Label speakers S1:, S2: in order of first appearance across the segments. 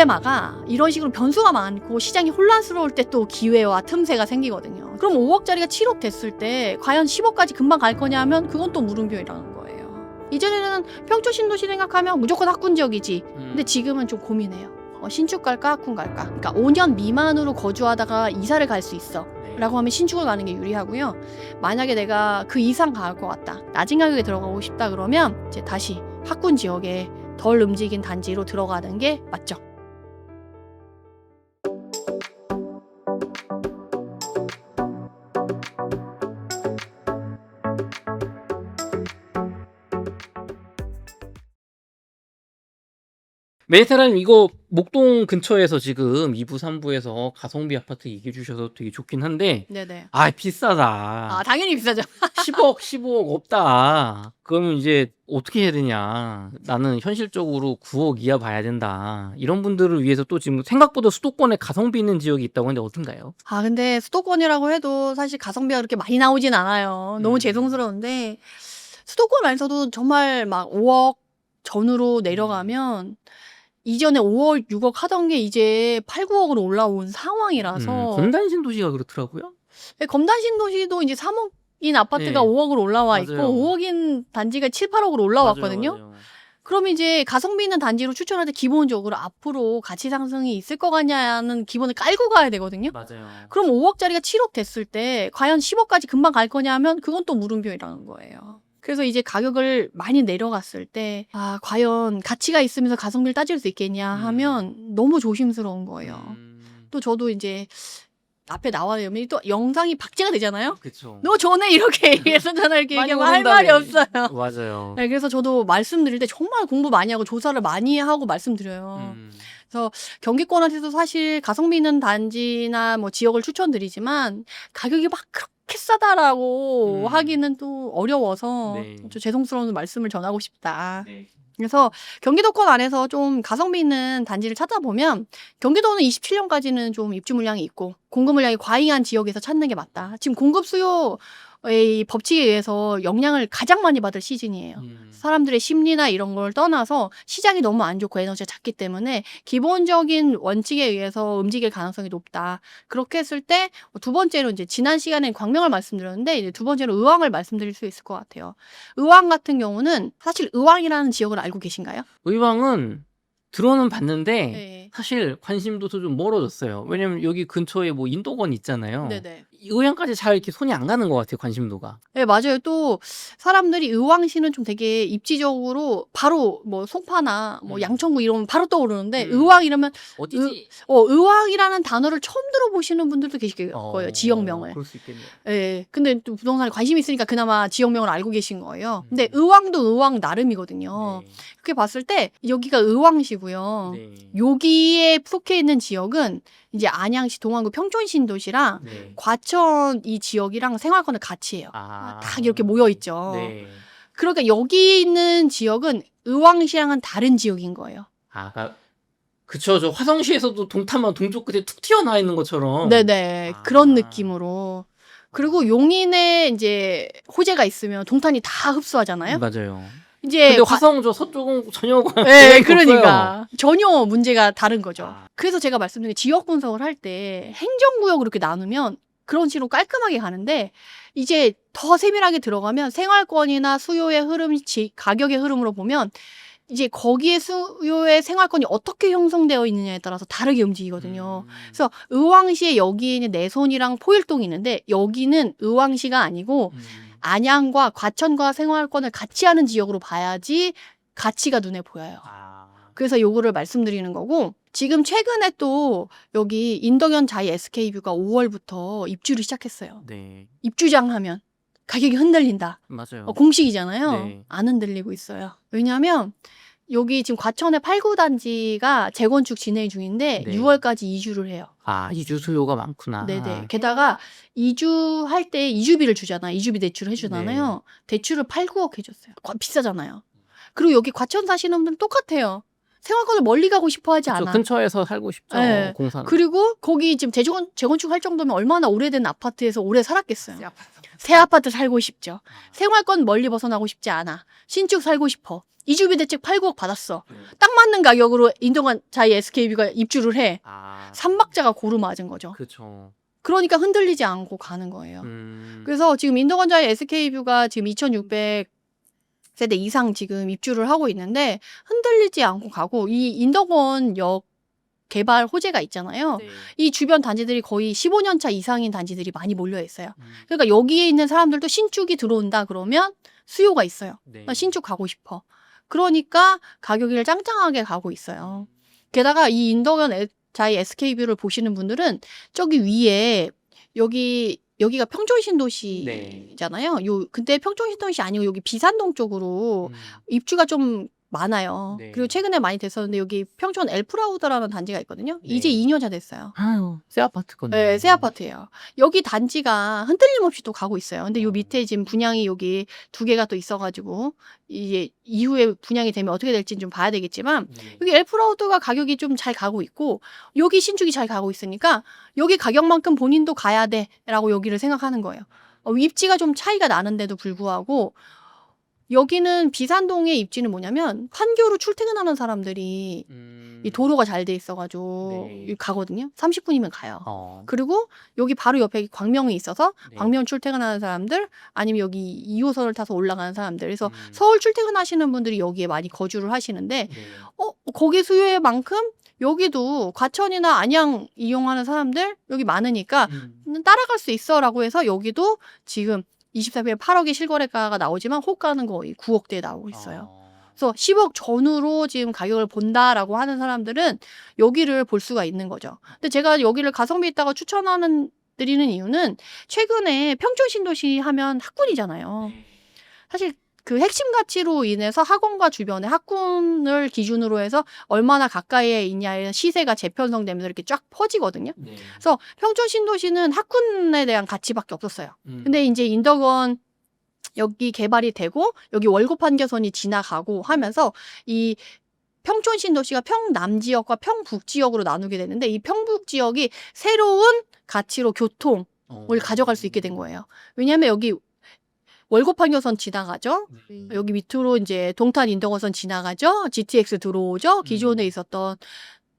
S1: 딜레마가 이런 식으로 변수가 많고 시장이 혼란스러울 때 또 기회와 틈새가 생기거든요. 그럼 5억짜리가 7억 됐을 때 과연 10억까지 금방 갈 거냐 하면 그건 또 물음표라는 거예요. 이전에는 평촌 신도시 생각하면 무조건 학군 지역이지.
S2: 음.
S1: 근데 지금은 좀 고민해요. 어, 신축 갈까 학군 갈까? 그러니까 5년 미만으로 거주하다가 이사를 갈 수 있어.
S2: 네.
S1: 라고 하면 신축을 가는 게 유리하고요. 만약에 내가 그 이상 갈 것 같다. 낮은 가격에 들어가고 싶다 그러면 이제 다시 학군 지역에 덜 움직인 단지로 들어가는 게 맞죠.
S2: 메리타라님 이거 목동 근처에서 지금 2부 3부에서 가성비 아파트 얘기해 주셔서 되게 좋긴 한데
S1: 네네.
S2: 아 비싸다.
S1: 아 당연히 비싸죠.
S2: 10억 15억 없다. 그러면 이제 어떻게 해야 되냐. 나는 현실적으로 9억 이하 봐야 된다. 이런 분들을 위해서 또 지금 생각보다 수도권에 가성비 있는 지역이 있다고 하는데 어떤가요?
S1: 아 근데 수도권이라고 해도 사실 가성비가 그렇게 많이 나오진 않아요. 너무
S2: 음.
S1: 죄송스러운데 수도권 안에서도 정말 막 5억 전후로 내려가면 이전에 5억, 6억 하던 게 이제 8, 9억으로 올라온 상황이라서
S2: 음, 검단신 도시가 그렇더라고요.
S1: 네, 검단 신 도시도 이제 3억인 아파트가
S2: 네.
S1: 5억으로 올라와 있고
S2: 맞아요.
S1: 5억인 단지가 7, 8억으로 올라왔거든요.
S2: 맞아요, 맞아요.
S1: 그럼 이제 가성비 있는 단지로 추천할 때 기본적으로 앞으로 가치 상승이 있을 것 같냐는 기본을 깔고 가야 되거든요.
S2: 맞아요.
S1: 그럼 5억짜리가 7억 됐을 때 과연 10억까지 금방 갈 거냐 하면 그건 또 물음표라는 거예요. 그래서 이제 가격을 많이 내려갔을 때, 아, 과연 가치가 있으면서 가성비를 따질 수 있겠냐 하면 너무 조심스러운 거예요.
S2: 음,
S1: 또 저도 이제 앞에 나와요. 또 영상이 박제가 되잖아요?
S2: 그쵸.
S1: 너 전에 이렇게 얘기했었잖아. 이렇게
S2: 많이
S1: 얘기하면 할 말이
S2: 오른다며.
S1: 없어요.
S2: 맞아요.
S1: 네, 그래서 저도 말씀드릴 때 정말 공부 많이 하고 조사를 많이 하고 말씀드려요.
S2: 음,
S1: 경기권한테서 사실 가성비 있는 단지나 뭐 지역을 추천드리지만 가격이 막 그렇게 싸다라고
S2: 음.
S1: 하기는 또 어려워서
S2: 네.
S1: 좀 죄송스러운 말씀을 전하고 싶다.
S2: 네.
S1: 그래서 경기도권 안에서 좀 가성비 있는 단지를 찾아보면 경기도는 27년까지는 좀 입주 물량이 있고 공급 물량이 과잉한 지역에서 찾는 게 맞다. 지금 공급 수요 의 법칙에 의해서 영향을 가장 많이 받을 시즌이에요.
S2: 음.
S1: 사람들의 심리나 이런 걸 떠나서 시장이 너무 안 좋고 에너지가 작기 때문에 기본적인 원칙에 의해서 움직일 가능성이 높다. 그렇게 했을 때 두 번째로 이제 지난 시간에 광명을 말씀드렸는데 이제 두 번째로 의왕을 말씀드릴 수 있을 것 같아요. 의왕 같은 경우는 사실 의왕이라는 지역을 알고 계신가요?
S2: 의왕은 들어는 봤는데
S1: 네.
S2: 사실 관심도도 좀 멀어졌어요. 왜냐면 여기 근처에 뭐 인도건 있잖아요.
S1: 네네.
S2: 의왕까지 잘 이렇게 손이 안 가는 것 같아요. 관심도가.
S1: 네, 맞아요. 또 사람들이 의왕시는 좀 되게 입지적으로 바로 뭐 송파나 뭐
S2: 음.
S1: 양천구 이러면 바로 떠오르는데
S2: 음.
S1: 의왕 이러면
S2: 어디지?
S1: 어, 의왕이라는 단어를 처음 들어보시는 분들도 계실
S2: 어,
S1: 거예요. 지역명을.
S2: 그럴 수 있겠네요.
S1: 예. 근데 또 부동산에 관심이 있으니까 그나마 지역명을 알고 계신 거예요. 근데
S2: 음.
S1: 의왕도 의왕 나름이거든요.
S2: 네.
S1: 그렇게 봤을 때 여기가 의왕시 고요.
S2: 네.
S1: 여기에 속해 있는 지역은 이제 안양시, 동안구, 평촌신도시랑
S2: 네.
S1: 과천 이 지역이랑 생활권을 같이 해요.
S2: 아.
S1: 다 이렇게 모여 있죠.
S2: 네.
S1: 그러니까 여기 있는 지역은 의왕시랑은 다른 지역인 거예요.
S2: 아, 그러니까 그쵸. 저 화성시에서도 동탄만 동쪽 끝에 툭 튀어나와 있는 것처럼.
S1: 네네
S2: 아.
S1: 그런 느낌으로 그리고 용인에 이제 호재가 있으면 동탄이 다 흡수하잖아요.
S2: 맞아요.
S1: 이제
S2: 근데
S1: 과-
S2: 화성 저 서쪽은 전혀
S1: 네. 그러니까 전혀 문제가 다른 거죠.
S2: 아.
S1: 그래서 제가 말씀드린 게 지역 분석을 할 때 행정구역으로 이렇게 나누면 그런 식으로 깔끔하게 가는데 이제 더 세밀하게 들어가면 생활권이나 수요의 흐름, 지, 가격의 흐름으로 보면 이제 거기에 수요의 생활권이 어떻게 형성되어 있느냐에 따라서 다르게 움직이거든요.
S2: 음.
S1: 그래서 의왕시에 여기에는 내손이랑 포일동이 있는데 여기는 의왕시가 아니고
S2: 음.
S1: 안양과 과천과 생활권을 같이 하는 지역으로 봐야지 가치가 눈에 보여요.
S2: 아.
S1: 그래서 요거를 말씀드리는 거고 지금 최근에 또 여기 인덕연 자이 SK뷰가 5월부터 입주를 시작했어요.
S2: 네.
S1: 입주장 하면 가격이 흔들린다.
S2: 맞아요.
S1: 어, 공식이잖아요.
S2: 네.
S1: 안 흔들리고 있어요. 왜냐하면 여기 지금 과천의 8구 단지가 재건축 진행 중인데
S2: 네.
S1: 6월까지 이주를 해요.
S2: 아, 이주 수요가 많구나.
S1: 네네. 게다가 이주할 때 이주비를 주잖아. 이주비 대출을 해주잖아요.
S2: 네.
S1: 대출을 8, 9억 해줬어요. 과- 비싸잖아요. 그리고 여기 과천 사시는 분들은 똑같아요. 생활권을 멀리 가고 싶어 하지
S2: 저
S1: 않아.
S2: 근처에서 살고 싶죠.
S1: 네.
S2: 공사.
S1: 그리고 거기 지금 재건, 재건축 할 정도면 얼마나 오래된 아파트에서 오래 살았겠어요. 새 아파트 살고 싶죠.
S2: 아.
S1: 생활권 멀리 벗어나고 싶지 않아. 신축 살고 싶어. 이주비 대책 8, 9억 받았어. 딱 맞는 가격으로 인도관 자이 SKB가 입주를 해.
S2: 아.
S1: 삼박자가 고루 맞은 거죠.
S2: 그렇죠.
S1: 그러니까 흔들리지 않고 가는 거예요.
S2: 음.
S1: 그래서 지금 인도건자의 SK뷰가 지금 2,600 세대 이상 지금 입주를 하고 있는데 흔들리지 않고 가고 이 인덕원역 개발 호재가 있잖아요.
S2: 네.
S1: 이 주변 단지들이 거의 15년 차 이상인 단지들이 많이 몰려 있어요.
S2: 음.
S1: 그러니까 여기에 있는 사람들도 신축이 들어온다 그러면 수요가 있어요.
S2: 네.
S1: 나 신축 가고 싶어. 그러니까 가격이 짱짱하게 가고 있어요. 게다가 이 인덕원 에- 자이 SK뷰를 보시는 분들은 저기 위에 여기 여기가 평촌 신도시잖아요. 요 근데 평촌 신도시 아니고 여기 비산동 쪽으로
S2: 음.
S1: 입주가 좀 많아요.
S2: 네.
S1: 그리고 최근에 많이 됐었는데 여기 평촌 엘프라우드라는 단지가 있거든요.
S2: 네.
S1: 이제 2년 차 됐어요.
S2: 아유, 새 아파트 건데.
S1: 네, 새 아파트예요. 여기 단지가 흔들림 없이 또 가고 있어요. 근데 요 밑에 지금 분양이 여기 두 개가 또 있어가지고 이제 이후에 분양이 되면 어떻게 될지는 좀 봐야 되겠지만
S2: 네.
S1: 여기 엘프라우드가 가격이 좀 잘 가고 있고 여기 신축이 잘 가고 있으니까 여기 가격만큼 본인도 가야 돼라고 여기를 생각하는 거예요. 어, 입지가 좀 차이가 나는데도 불구하고 여기는 비산동의 입지는 뭐냐면 판교로 출퇴근하는 사람들이
S2: 음.
S1: 이 도로가 잘 돼 있어가지고
S2: 네.
S1: 가거든요. 30분이면 가요.
S2: 어.
S1: 그리고 여기 바로 옆에 광명이 있어서
S2: 네.
S1: 광명 출퇴근하는 사람들 아니면 여기 2호선을 타서 올라가는 사람들 그래서
S2: 음.
S1: 서울 출퇴근하시는 분들이 여기에 많이 거주를 하시는데
S2: 네.
S1: 어 거기 수요의 만큼 여기도 과천이나 안양 이용하는 사람들 여기 많으니까
S2: 음.
S1: 따라갈 수 있어라고 해서 여기도 지금 24평에 8억의 실거래가가 나오지만 호가는 거의 9억대에 나오고 있어요.
S2: 어.
S1: 그래서 10억 전후로 지금 가격을 본다라고 하는 사람들은 여기를 볼 수가 있는 거죠. 근데 제가 여기를 가성비 있다고 추천하는 드리는 이유는 최근에 평촌 신도시 하면 학군이잖아요. 사실 그 핵심 가치로 인해서 학원과 주변에 학군을 기준으로 해서 얼마나 가까이에 있냐의 시세가 재편성되면서 이렇게 쫙 퍼지거든요.
S2: 네.
S1: 그래서 평촌 신도시는 학군에 대한 가치밖에 없었어요.
S2: 음.
S1: 근데 이제 인덕원 여기 개발이 되고 여기 월급 한계선이 지나가고 하면서 이 평촌 신도시가 평남 지역과 평북 지역으로 나누게 되는데 이 평북 지역이 새로운 가치로 교통을
S2: 어.
S1: 가져갈 수 있게 된 거예요. 왜냐하면 여기 월급 한계선 지나가죠.
S2: 네.
S1: 여기 밑으로 이제 동탄 인덕원선 지나가죠. GTX 들어오죠. 기존에
S2: 음.
S1: 있었던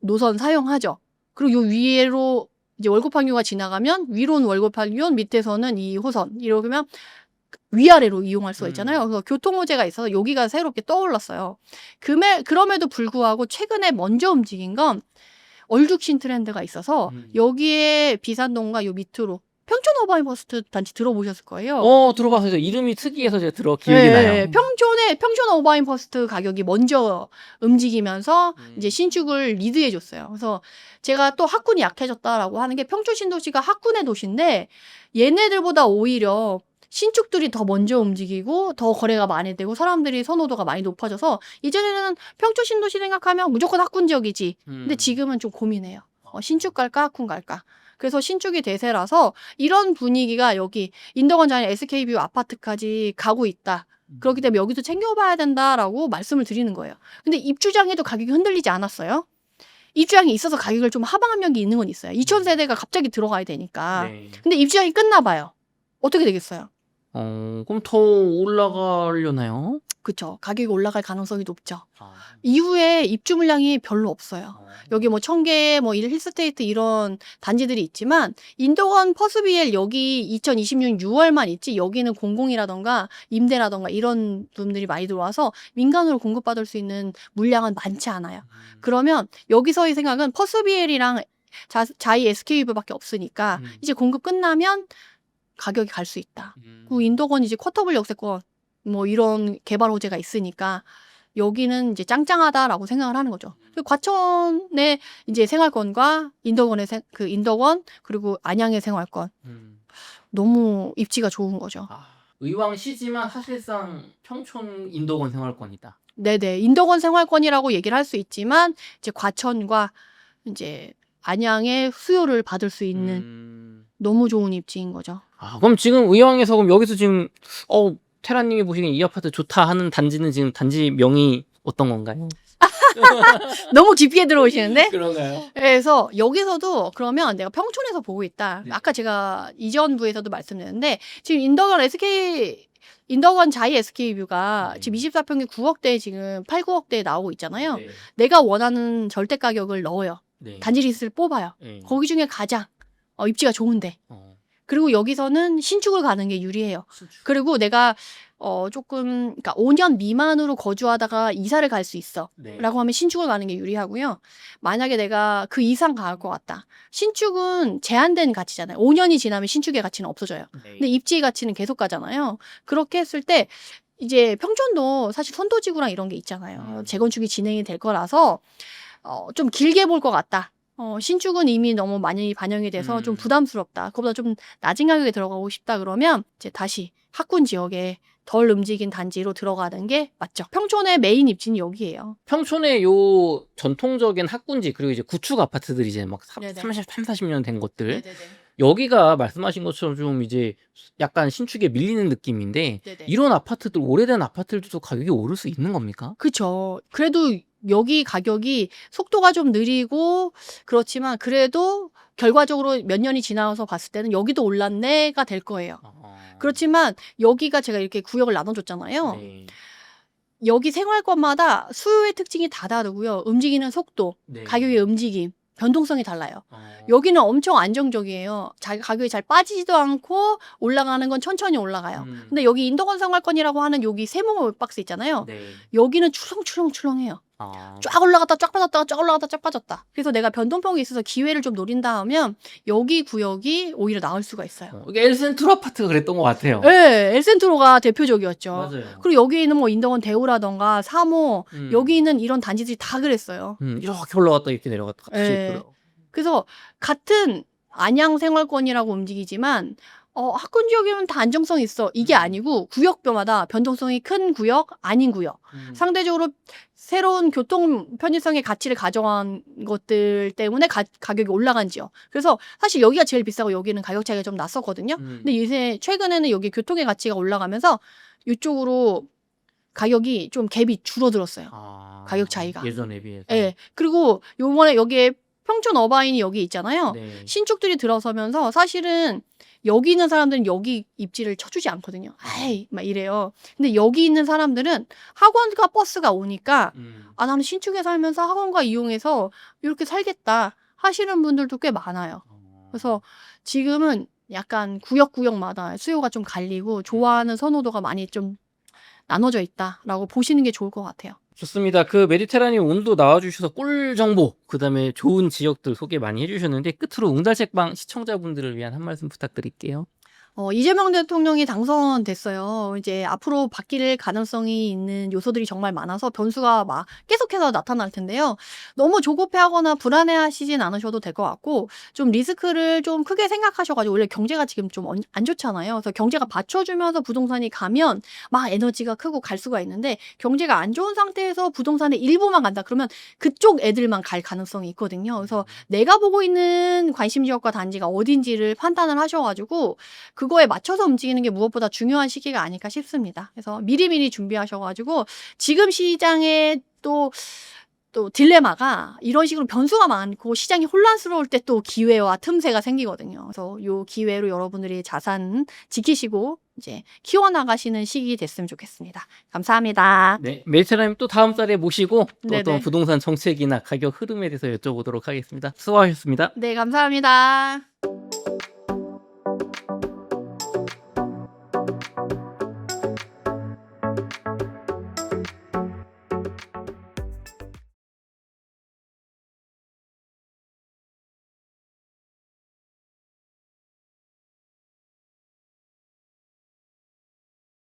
S1: 노선 사용하죠. 그리고 요 위로 이제 월급항유가 지나가면 위로는 월급항유, 밑에서는 이 호선 이러면 위아래로 이용할 수가 있잖아요.
S2: 음.
S1: 그래서 교통호재가 있어서 여기가 새롭게 떠올랐어요. 금에 그럼에도 불구하고 최근에 먼저 움직인 건 얼죽신 트렌드가 있어서
S2: 음.
S1: 여기에 비산동과 요 밑으로 평촌 어바이버스트 단지 들어보셨을 거예요.
S2: 어 들어봐서 이름이 특이해서 제가 들어 기억이
S1: 네,
S2: 나요.
S1: 평촌에 평촌 어바인 퍼스트 가격이 먼저 움직이면서
S2: 음.
S1: 이제 신축을 리드해 줬어요. 그래서 제가 또 학군이 약해졌다라고 하는 게 평촌 신도시가 학군의 도시인데 얘네들보다 오히려 신축들이 더 먼저 움직이고 더 거래가 많이 되고 사람들이 선호도가 많이 높아져서 이전에는 평촌 신도시 생각하면 무조건 학군 지역이지. 근데
S2: 음.
S1: 지금은 좀 고민해요. 어, 신축 갈까 학군 갈까. 그래서 신축이 대세라서 이런 분위기가 여기 인덕원 자연 SK뷰 아파트까지 가고 있다.
S2: 음.
S1: 그렇기 때문에 여기도 챙겨봐야 된다라고 말씀을 드리는 거예요. 근데 입주장에도 가격이 흔들리지 않았어요. 입주장이 있어서 가격을 좀 하방한 면이 있는 건 있어요. 2,000세대가 갑자기 들어가야 되니까.
S2: 네.
S1: 근데 입주장이 끝나 봐요. 어떻게 되겠어요?
S2: 어 그럼 더 올라가려나요?
S1: 그쵸. 가격이 올라갈 가능성이 높죠.
S2: 아.
S1: 이후에 입주 물량이 별로 없어요.
S2: 어.
S1: 여기 뭐 청계, 뭐 일- 힐스테이트 이런 단지들이 있지만 인도원 퍼스비엘 여기 2026년 6월만 있지 여기는 공공이라던가 임대라던가 이런 분들이 많이 들어와서 민간으로 공급받을 수 있는 물량은 많지 않아요.
S2: 음.
S1: 그러면 여기서의 생각은 퍼스비엘이랑 자, 자이 SKU밖에 없으니까
S2: 음.
S1: 이제 공급 끝나면 가격이 갈 수 있다.
S2: 음.
S1: 그 인도건 이제 쿼터블 역세권 뭐 이런 개발 호재가 있으니까 여기는 이제 짱짱하다라고 생각을 하는 거죠. 그 과천의 이제 생활권과 인덕원의 생, 그 인덕원 그리고 안양의 생활권
S2: 음.
S1: 너무 입지가 좋은 거죠.
S2: 아, 의왕시지만 사실상 평촌 인도권 생활권이다.
S1: 네네 인덕원 생활권이라고 얘기를 할 수 있지만 이제 과천과 이제 안양의 수요를 받을 수 있는
S2: 음.
S1: 너무 좋은 입지인 거죠.
S2: 아 그럼 지금 의왕에서 그럼 여기서 지금 어 테라님이 보시기엔 이 아파트 좋다 하는 단지는 지금 단지 명이 어떤 건가요?
S1: 너무 깊게 들어오시는데
S2: 그런가요?
S1: 그래서 여기서도 그러면 내가 평촌에서 보고 있다.
S2: 네.
S1: 아까 제가 이전 부에서도 말씀드렸는데 지금 인덕원 SK 인더원 자이 SK뷰가
S2: 네.
S1: 지금 24평이 9억대 지금 8, 9억대에 나오고 있잖아요.
S2: 네.
S1: 내가 원하는 절대 가격을 넣어요.
S2: 네.
S1: 단지 리스를 뽑아요.
S2: 네.
S1: 거기 중에 가장 어, 입지가 좋은데.
S2: 어.
S1: 그리고 여기서는 신축을 가는 게 유리해요.
S2: 신축.
S1: 그리고 내가 어 조금 그러니까 5년 미만으로 거주하다가 이사를 갈 수 있어.
S2: 네.
S1: 라고 하면 신축을 가는 게 유리하고요. 만약에 내가 그 이상 갈 것 같다. 신축은 제한된 가치잖아요. 5년이 지나면 신축의 가치는 없어져요.
S2: 네.
S1: 근데 입지의 가치는 계속 가잖아요. 그렇게 했을 때 이제 평촌도 사실 선도지구랑 이런 게 있잖아요.
S2: 음.
S1: 재건축이 진행이 될 거라서 어, 좀 길게 볼 것 같다. 어, 신축은 이미 너무 많이 반영이 돼서
S2: 음.
S1: 좀 부담스럽다. 그보다 좀 낮은 가격에 들어가고 싶다 그러면 이제 다시 학군 지역에 덜 움직인 단지로 들어가는 게 맞죠. 평촌의 메인 입지는 여기예요.
S2: 평촌의 요 전통적인 학군지 그리고 이제 구축 아파트들 이제 막
S1: 네네.
S2: 30, 3, 40년 된 것들 여기가 말씀하신 것처럼 좀 이제 약간 신축에 밀리는 느낌인데
S1: 네네.
S2: 이런 아파트들 오래된 아파트들도 가격이 오를 수 있는 겁니까?
S1: 그쵸. 그래도 여기 가격이 속도가 좀 느리고 그렇지만 그래도 결과적으로 몇 년이 지나서 봤을 때는 여기도 올랐네가 될 거예요.
S2: 어.
S1: 그렇지만 여기가 제가 이렇게 구역을 나눠줬잖아요.
S2: 네.
S1: 여기 생활권마다 수요의 특징이 다 다르고요. 움직이는 속도,
S2: 네.
S1: 가격의 움직임, 변동성이 달라요.
S2: 어.
S1: 여기는 엄청 안정적이에요. 자, 가격이 잘 빠지지도 않고 올라가는 건 천천히 올라가요.
S2: 음.
S1: 근데 여기 인도건 생활권이라고 하는 여기 세모 박스 있잖아요.
S2: 네.
S1: 여기는 출렁출렁출렁해요.
S2: 아.
S1: 쫙 올라갔다 쫙 빠졌다가 쫙 올라갔다 쫙 빠졌다. 그래서 내가 변동폭이 있어서 기회를 좀 노린다 하면 여기 구역이 오히려 나을 수가 있어요.
S2: 어, 이게 엘센트로 아파트가 그랬던 것 같아요.
S1: 네, 엘센트로가 대표적이었죠.
S2: 맞아요.
S1: 그리고 여기 있는 뭐 인덕원 대우라던가 사모
S2: 음.
S1: 여기 있는 이런 단지들이 다 그랬어요.
S2: 음, 이렇게 올라갔다 이렇게 내려갔다
S1: 예.
S2: 그래.
S1: 그래서 같은 안양 생활권이라고 움직이지만 어, 학군 지역이면 다 안정성 있어. 이게
S2: 음.
S1: 아니고 구역별마다 변동성이 큰 구역, 아닌 구역.
S2: 음.
S1: 상대적으로 새로운 교통 편의성의 가치를 가져간 것들 때문에 가, 가격이 올라간 지역. 그래서 사실 여기가 제일 비싸고 여기는 가격 차이가 좀 났었거든요.
S2: 음.
S1: 근데 요새 최근에는 여기 교통의 가치가 올라가면서 이쪽으로 가격이 좀 갭이 줄어들었어요.
S2: 아,
S1: 가격 차이가.
S2: 예전에 비해서.
S1: 예. 그리고 요번에 여기에 평촌 어바인이 여기 있잖아요.
S2: 네.
S1: 신축들이 들어서면서 사실은 여기 있는 사람들은 여기 입지를 쳐주지 않거든요. 아이, 막 이래요. 근데 여기 있는 사람들은 학원과 버스가 오니까
S2: 음.
S1: 아, 나는 신축에 살면서 학원과 이용해서 이렇게 살겠다 하시는 분들도 꽤 많아요.
S2: 어.
S1: 그래서 지금은 약간 구역구역마다 수요가 좀 갈리고 좋아하는 선호도가 많이 좀 나눠져 있다라고 보시는 게 좋을 것 같아요.
S2: 좋습니다. 그 메디테라님 오늘도 나와주셔서 꿀 정보, 그 다음에 좋은 지역들 소개 많이 해주셨는데 끝으로 웅달책방 시청자분들을 위한 한 말씀 부탁드릴게요.
S1: 어, 이재명 대통령이 당선됐어요. 이제 앞으로 바뀔 가능성이 있는 요소들이 정말 많아서 변수가 막 계속해서 나타날 텐데요. 너무 조급해하거나 불안해하시진 않으셔도 될 것 같고 좀 리스크를 좀 크게 생각하셔가지고 원래 경제가 지금 좀 안 좋잖아요. 그래서 경제가 받쳐주면서 부동산이 가면 막 에너지가 크고 갈 수가 있는데 경제가 안 좋은 상태에서 부동산의 일부만 간다 그러면 그쪽 애들만 갈 가능성이 있거든요. 그래서 내가 보고 있는 관심 지역과 단지가 어딘지를 판단을 하셔가지고 그 거에 맞춰서 움직이는 게 무엇보다 중요한 시기가 아닐까 싶습니다. 그래서 미리미리 준비하셔가지고 지금 시장에 또또 딜레마가 이런 식으로 변수가 많고 시장이 혼란스러울 때 또 기회와 틈새가 생기거든요. 그래서 요 기회로 여러분들이 자산 지키시고 이제 키워나가시는 시기 됐으면 좋겠습니다. 감사합니다.
S2: 네, 메디테라님 또 다음 달에 모시고 또
S1: 네네.
S2: 어떤 부동산 정책이나 가격 흐름에 대해서 여쭤보도록 하겠습니다. 수고하셨습니다.
S1: 네, 감사합니다.